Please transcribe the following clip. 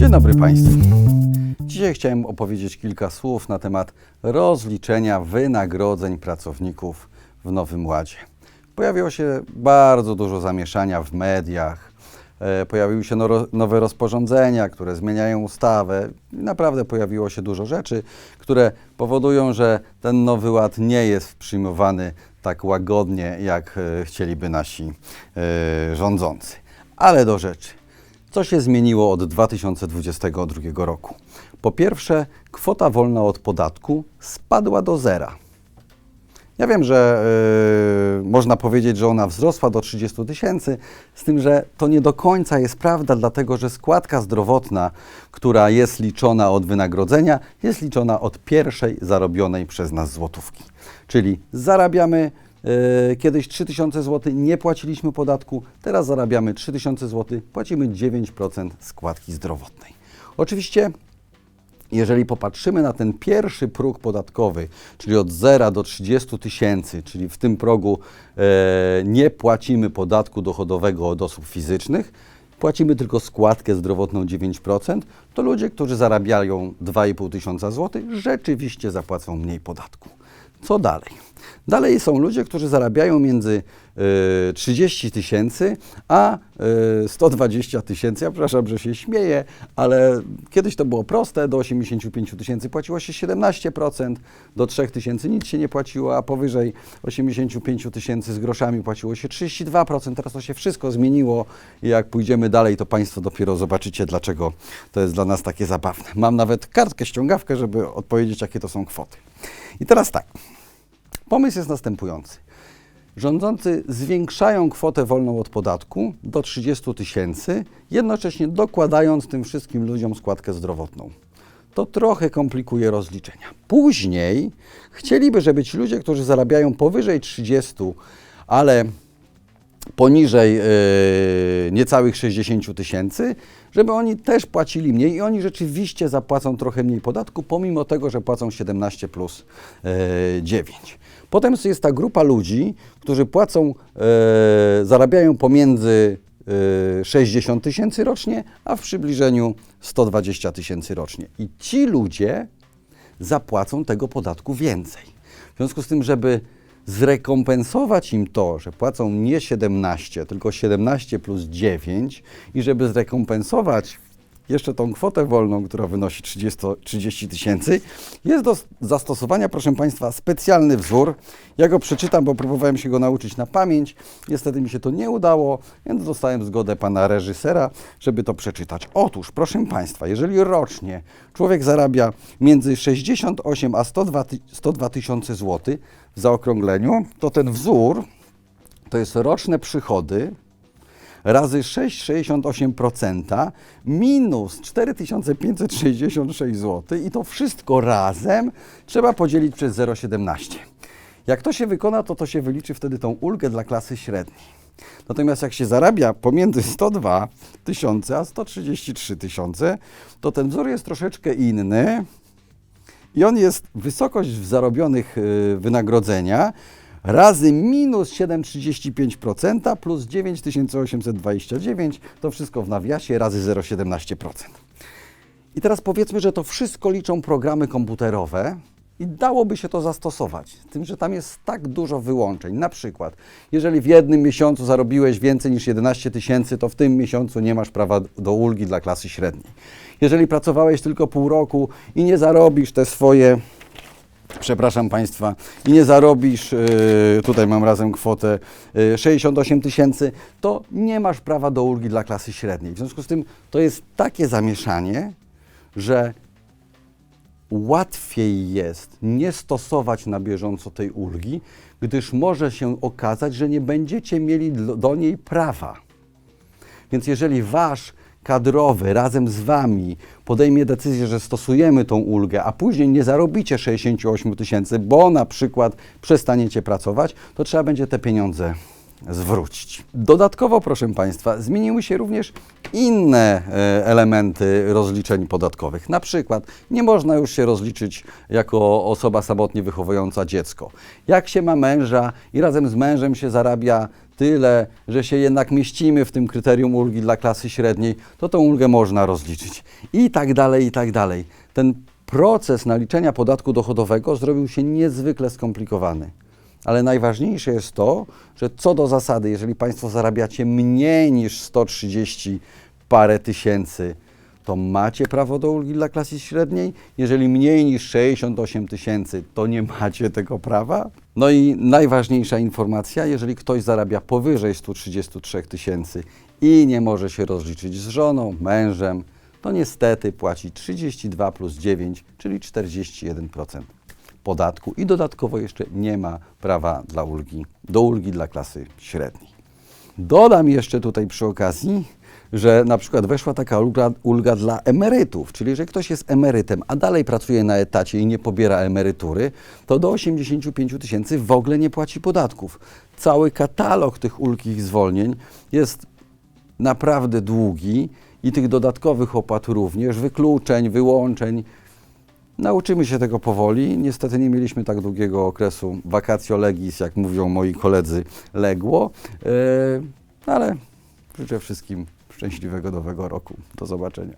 Dzień dobry Państwu. Dzisiaj chciałem opowiedzieć kilka słów na temat rozliczenia wynagrodzeń pracowników w Nowym Ładzie. Pojawiło się bardzo dużo zamieszania w mediach, e, pojawiły się nowe rozporządzenia, które zmieniają ustawę. Naprawdę pojawiło się dużo rzeczy, które powodują, że ten Nowy Ład nie jest przyjmowany tak łagodnie, jak e, chcieliby nasi e, rządzący. Ale do rzeczy. Co się zmieniło od 2022 roku? Po pierwsze, kwota wolna od podatku spadła do zera. Ja wiem, że y, można powiedzieć, że ona wzrosła do 30 tysięcy, z tym, że to nie do końca jest prawda, dlatego że składka zdrowotna, która jest liczona od wynagrodzenia, jest liczona od pierwszej zarobionej przez nas złotówki. Czyli zarabiamy kiedyś 3000 zł, nie płaciliśmy podatku, teraz zarabiamy 3000 zł, płacimy 9% składki zdrowotnej. Oczywiście jeżeli popatrzymy na ten pierwszy próg podatkowy, czyli od 0 do 30 tysięcy, czyli w tym progu e, nie płacimy podatku dochodowego od osób fizycznych, płacimy tylko składkę zdrowotną 9%, to ludzie, którzy zarabiają 2,5 tysiąca złotych, rzeczywiście zapłacą mniej podatku. Co dalej? Dalej są ludzie, którzy zarabiają między e, 30 tysięcy a 120 tysięcy. Ja przepraszam, że się śmieję, ale kiedyś to było proste. Do 85 tysięcy płaciło się 17%, do 3 tysięcy nic się nie płaciło, a powyżej 85 tysięcy z groszami płaciło się 32%. Teraz to się wszystko zmieniło i jak pójdziemy dalej, to Państwo dopiero zobaczycie, dlaczego to jest dla nas takie zabawne. Mam nawet kartkę, ściągawkę, żeby odpowiedzieć, jakie to są kwoty. I teraz tak. Pomysł jest następujący. Rządzący zwiększają kwotę wolną od podatku do 30 tysięcy, jednocześnie dokładając tym wszystkim ludziom składkę zdrowotną. To trochę komplikuje rozliczenia. Później chcieliby, żeby ci ludzie, którzy zarabiają powyżej 30, ale poniżej e, niecałych 60 tysięcy, żeby oni też płacili mniej i oni rzeczywiście zapłacą trochę mniej podatku, pomimo tego, że płacą 17 plus e, 9. Potem jest ta grupa ludzi, którzy płacą, e, zarabiają pomiędzy e, 60 tysięcy rocznie, a w przybliżeniu 120 tysięcy rocznie. I ci ludzie zapłacą tego podatku więcej. W związku z tym, żeby zrekompensować im to, że płacą nie 17, tylko 17 plus 9 i żeby zrekompensować jeszcze tą kwotę wolną, która wynosi 30 30 tysięcy, jest do zastosowania, proszę Państwa, specjalny wzór. Ja go przeczytam, bo próbowałem się go nauczyć na pamięć. Niestety mi się to nie udało, więc dostałem zgodę pana reżysera, żeby to przeczytać. Otóż, proszę Państwa, jeżeli rocznie człowiek zarabia między 68 a 102 ty- 102 tysiące złotych w zaokrągleniu, to ten wzór to jest roczne przychody razy 6,68% minus 4566 zł i to wszystko razem trzeba podzielić przez 0,17. Jak to się wykona, to to się wyliczy wtedy tą ulgę dla klasy średniej. Natomiast jak się zarabia pomiędzy 102 tysiące a 133 tysiące, to ten wzór jest troszeczkę inny i on jest wysokość zarobionych y, wynagrodzenia razy minus 7,35% plus 9829, to wszystko w nawiasie razy 0,17%. I teraz powiedzmy, że to wszystko liczą programy komputerowe i dałoby się to zastosować. Tym, że tam jest tak dużo wyłączeń. Na przykład, jeżeli w jednym miesiącu zarobiłeś więcej niż 11 tysięcy, to w tym miesiącu nie masz prawa do ulgi dla klasy średniej. Jeżeli pracowałeś tylko pół roku i nie zarobisz te swoje przepraszam Państwa, i nie zarobisz, yy, tutaj mam razem kwotę yy, 68 tysięcy, to nie masz prawa do ulgi dla klasy średniej. W związku z tym to jest takie zamieszanie, że łatwiej jest nie stosować na bieżąco tej ulgi, gdyż może się okazać, że nie będziecie mieli do niej prawa. Więc jeżeli wasz kadrowy razem z wami podejmie decyzję, że stosujemy tą ulgę, a później nie zarobicie 68 tysięcy, bo na przykład przestaniecie pracować, to trzeba będzie te pieniądze zwrócić. Dodatkowo, proszę Państwa, zmieniły się również inne e, elementy rozliczeń podatkowych. Na przykład nie można już się rozliczyć jako osoba samotnie wychowująca dziecko. Jak się ma męża i razem z mężem się zarabia tyle, że się jednak mieścimy w tym kryterium ulgi dla klasy średniej, to tą ulgę można rozliczyć. I tak dalej, i tak dalej. Ten proces naliczenia podatku dochodowego zrobił się niezwykle skomplikowany. Ale najważniejsze jest to, że co do zasady, jeżeli Państwo zarabiacie mniej niż 130 parę tysięcy, to macie prawo do ulgi dla klasy średniej. Jeżeli mniej niż 68 tysięcy, to nie macie tego prawa. No i najważniejsza informacja, jeżeli ktoś zarabia powyżej 133 tysięcy i nie może się rozliczyć z żoną, mężem, to niestety płaci 32 plus 9, czyli 41% podatku i dodatkowo jeszcze nie ma prawa dla ulgi, do ulgi dla klasy średniej. Dodam jeszcze tutaj przy okazji, że na przykład weszła taka ulga, ulga dla emerytów, czyli że ktoś jest emerytem, a dalej pracuje na etacie i nie pobiera emerytury, to do 85 tysięcy w ogóle nie płaci podatków. Cały katalog tych ulg i zwolnień jest naprawdę długi i tych dodatkowych opłat również, wykluczeń, wyłączeń. Nauczymy się tego powoli. Niestety nie mieliśmy tak długiego okresu vacatio legis, jak mówią moi koledzy, legło, Yy, ale życzę wszystkim szczęśliwego nowego roku. Do zobaczenia.